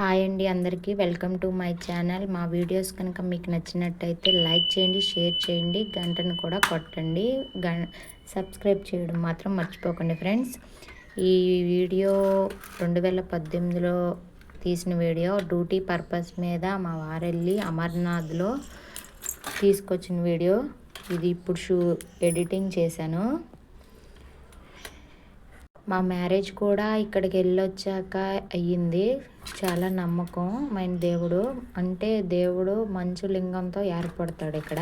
Hi అండి అందరికీ. Welcome to my channel. మా వీడియోస్ కనుక మీకు నచ్చినట్టయితే లైక్ చేయండి షేర్ చేయండి గంటను కూడా కొట్టండి. సబ్స్క్రైబ్ చేయడం మాత్రం మర్చిపోకండి ఫ్రెండ్స్. ఈ వీడియో రెండు వేల పద్దెనిమిదిలో తీసిన వీడియో డ్యూటీ పర్పస్ మీద మా వారెళ్ళి అమర్నాథ్లో తీసుకొచ్చిన వీడియో. ఇది ఇప్పుడు షూ ఎడిటింగ్ చేశాను. మా మ్యారేజ్ కూడా ఇక్కడికి వెళ్ళొచ్చాక అయ్యింది. చాలా నమ్మకం. మైన దేవుడు అంటే దేవుడు మంచు లింగంతో ఏర్పడతాడు ఇక్కడ.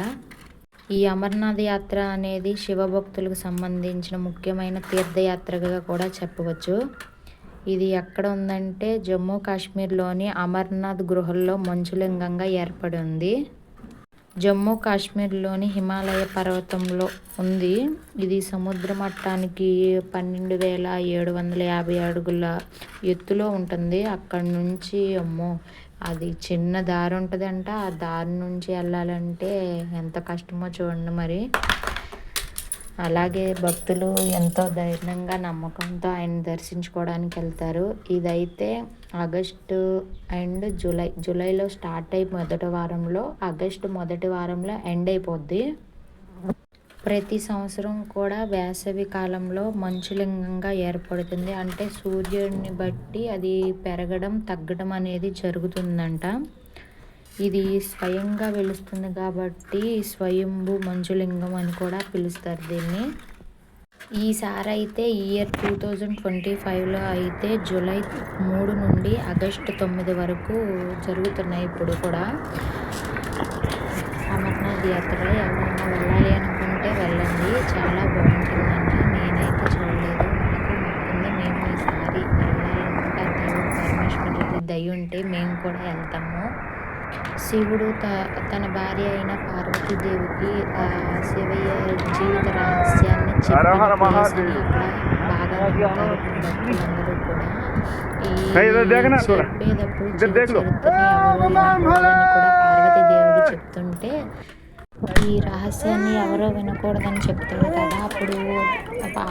ఈ అమర్నాథ్ యాత్ర అనేది శివభక్తులకు సంబంధించిన ముఖ్యమైన తీర్థయాత్రగా కూడా చెప్పవచ్చు. ఇది ఎక్కడ ఉందంటే జమ్మూ కాశ్మీర్లోని అమర్నాథ్ గృహల్లో మంచులింగంగా ఏర్పడి ఉంది. జమ్మూ కాశ్మీర్లోని హిమాలయ పర్వతంలో ఉంది. ఇది సముద్ర మట్టానికి పన్నెండు వేల ఏడు వందల యాభై అడుగుల ఎత్తులో ఉంటుంది. అక్కడి నుంచి అమ్మో అది చిన్న దారి ఉంటుందంట. ఆ దారి నుంచి వెళ్ళాలంటే ఎంత కష్టమో చూడండి మరి. అలాగే భక్తులు ఎంతో ధైర్యంగా నమ్మకంతో ఆయన దర్శించుకోవడానికి వెళ్తారు. ఇదైతే ఆగస్టు అండ్ జూలై జూలైలో స్టార్ట్ అయి మొదటి వారంలో ఆగస్టు మొదటి వారంలో ఎండ్ అయిపోద్ది. ప్రతి సంవత్సరం కూడా వేసవి కాలంలో మంచులింగంగా ఏర్పడుతుంది. అంటే సూర్యుడిని బట్టి అది పెరగడం తగ్గడం అనేది జరుగుతుందంట. ఇది స్వయంగా వెలుస్తుంది కాబట్టి స్వయంభు మంజులింగం అని కూడా పిలుస్తారు దీన్ని. ఈసారి అయితే ఇయర్ టూ థౌజండ్ ట్వంటీ ఫైవ్లో అయితే జూలై మూడు నుండి ఆగస్టు తొమ్మిది వరకు జరుగుతున్నాయి ఇప్పుడు కూడా. అమర్నాథ్ యాత్ర ఎవరైనా వెళ్ళాలి అనుకుంటే వెళ్ళండి. చాలా బాగుంటుందంట నేనైతే చూడలేదు. మేము ఈసారి వెళ్ళాలనుకుంటే దేవుడు పరమేశ్వరుడి దయ ఉంటే మేము కూడా వెళ్తాము. శివుడు త తన భార్య అయిన పార్వతీదేవికి ఆ శివయ్య జీవిత రహస్యాన్ని అక్కడ బాగా భక్తులందరూ కూడా. చెప్పేటప్పుడు కూడా పార్వతీదేవికి చెప్తుంటే ఈ రహస్యాన్ని ఎవరో వినకూడదని చెప్తాడు కదా అప్పుడు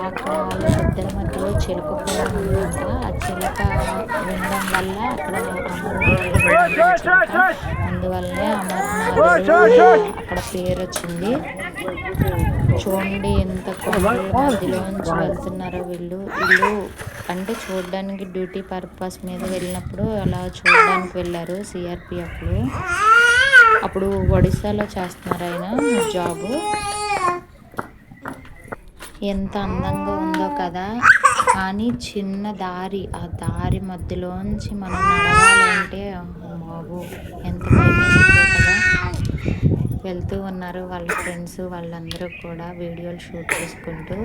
అక్కడ వాళ్ళిద్దరి మధ్యలో చిలుక కూడా ఉందంట. ఆ చిలుక వినడం వల్ల అక్కడ అందువల్లనే అమర్నాథ్ అక్కడ పేరు వచ్చింది. చూడండి ఎంత కొండల మధ్యలోంచి వెళ్తున్నారో వీళ్ళు. వీళ్ళు అంటే చూడడానికి డ్యూటీ పర్పస్ మీద వెళ్ళినప్పుడు అలా చూడడానికి వెళ్ళారు సిఆర్పిఎఫ్లు అప్పుడు ఒడిశాలో చేస్తున్నారు ఆయన జాబు. ఎంత అందంగా ఉందో కదా. కానీ చిన్న దారి ఆ దారి మధ్యలోంచి మనం నడవాలంటే బాబు ఎంత భయమేసిందో కదా. వెళ్తూ ఉన్నారు వాళ్ళ ఫ్రెండ్స్ వాళ్ళందరూ కూడా వీడియోలు షూట్ చేసుకుంటూ.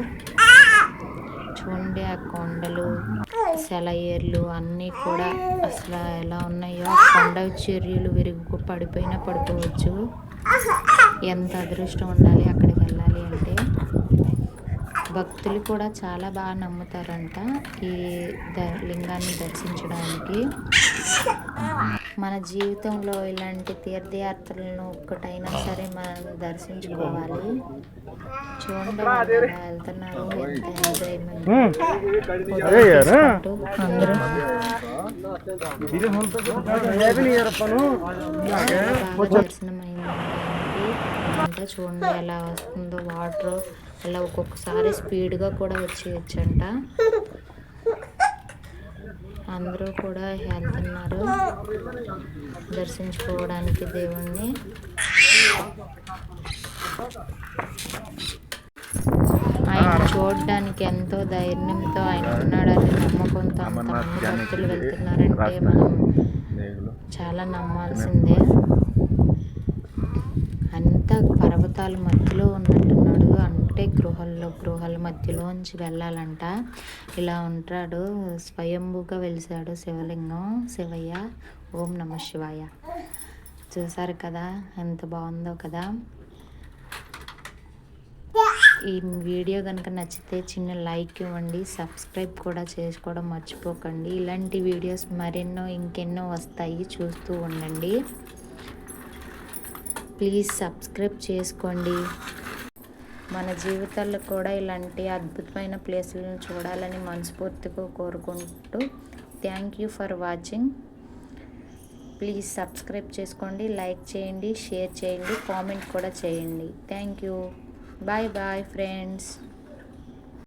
చూడండి ఆ కొండలు. సెలయేర్లు అన్నీ కూడా అసలు ఎలా ఉన్నాయో కొండ చర్యలు విరుగు పడిపోయినా పడిపోవచ్చు. ఎంత అదృష్టం ఉండాలి అక్కడికి వెళ్ళాలి అంటే? భక్తులు కూడా చాలా బాగా నమ్ముతారంట ఈ ద లింగాన్ని దర్శించడానికి. మన జీవితంలో ఇలాంటి తీర్థయాత్రలను ఒక్కటైనా సరే మనం దర్శించుకోవాలి. చూడండి వెళ్తున్నారు ఎంత ఎంజాయ్మెంట్. అందరూ. బాగా దర్శనమైంది అంతా చూడండి ఎలా వస్తుందో వాటర్ అలా ఒక్కొక్కసారి స్పీడ్గా కూడా వచ్చేయచ్చంట. అందరూ కూడా వెళ్తున్నారు దర్శించుకోవడానికి దేవుణ్ణి. ఆయన చూడడానికి ఎంతో ధైర్యంతో ఆయన ఉన్నాడని నమ్మకంతో భక్తులు వెళ్తున్నారంటే మనం చాలా నమ్మాల్సిందే. అంత పర్వతాల మధ్యలో ఉన్నట్టున్నాడు అంటే గృహల్లో గృహాల మధ్యలోంచి వెళ్ళాలంట. ఇలా ఉంటాడు. స్వయంభూగా వెలిసాడు శివలింగం. శివయ్య ఓం నమ శివాయ. చూసారు కదా ఎంత బాగుందో కదా? ఈ వీడియో కనుక నచ్చితే చిన్న లైక్ ఇవ్వండి. సబ్స్క్రైబ్ కూడా చేసుకోవడం మర్చిపోకండి. ఇలాంటి వీడియోస్ మరెన్నో ఇంకెన్నో వస్తాయి చూస్తూ ఉండండి. ప్లీజ్ సబ్స్క్రైబ్ చేసుకోండి. మన జీవితాల్లో కూడా ఇలాంటి అద్భుతమైన ప్లేసులను చూడాలని మనస్ఫూర్తిగా కోరుకుంటూ thank you for watching please subscribe చేసుకోండి లైక్ చేయండి షేర్ చేయండి కామెంట్ కూడా చేయండి. Thank you bye bye friends